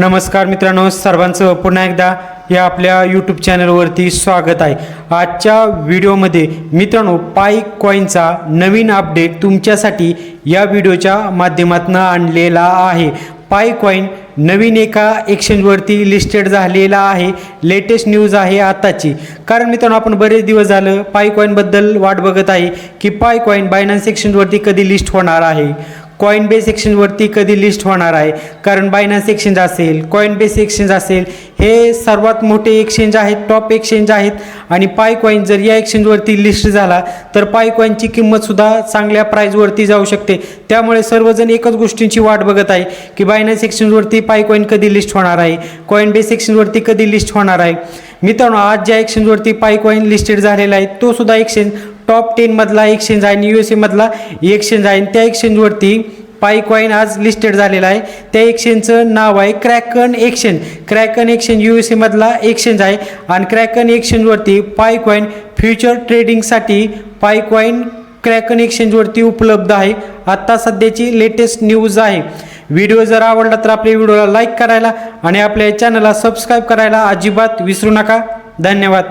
नमस्कार मित्रांनो सर्वांचं पुन्हा एकदा या आपल्या यूट्यूब चॅनलवरती स्वागत आहे. आजच्या व्हिडिओमध्ये मित्रांनो पाय कॉईनचा नवीन अपडेट तुमच्यासाठी या व्हिडिओच्या माध्यमातून आणलेला आहे. पाय कॉईन नवीन एका एक्सचेंजवरती लिस्टेड झालेला आहे. लेटेस्ट न्यूज आहे आताची. कारण मित्रांनो आपण बरेच दिवस झालं पाय कॉईनबद्दल वाट बघत आहे की पाय कॉईन बायनान्स एक्सचेंजवरती कधी लिस्ट होणार आहे? कॉईन बेस एक्सचेंजवरती कधी लिस्ट होणार आहे? कारण बायनान्स एक्सचेंज असेल कॉईन बेस एक्सचेंज असेल हे सर्वात मोठे एक्सचेंज आहेत टॉप एक्सचेंज आहेत. आणि पाय कॉईन जर या एक्सचेंजवरती लिस्ट झाला तर पाय कॉईनची किंमतसुद्धा चांगल्या प्राईजवरती जाऊ शकते. त्यामुळे सर्वजण एकच गोष्टींची वाट बघत आहे की बायनान्स एक्सचेंजवरती पाय कॉईन कधी लिस्ट होणार आहे? कॉईन बेस एक्सचेंजवरती कधी लिस्ट होणार आहे? मित्रांनो आज ज्या एक्सचेंजवरती पाय कॉईन लिस्टेड झालेला आहे तो सुद्धा एक्सचेंज टॉप टेनमधला एक्सचेंज आहे आणि यू एस एमधला एक्सचेंज आहे. आणि त्या एक्सचेंजवरती पाय कॉईन आज लिस्टेड झालेला आहे. त्या एक्सचेंजचं नाव आहे Kraken exchange Kraken exchange U S एमधला exchange आहे. आणि क्रॅकन एक्सचेंजवरती पाय कॉईन फ्युचर ट्रेडिंगसाठी पाय कॉईन क्रॅकन एक्सचेंजवरती उपलब्ध आहे. आत्ता सध्याची लेटेस्ट न्यूज आहे. व्हिडिओ जर आवडला तर आपल्या व्हिडिओला लाईक करायला आणि आपल्या चॅनलला सबस्क्राईब करायला अजिबात विसरू नका. धन्यवाद.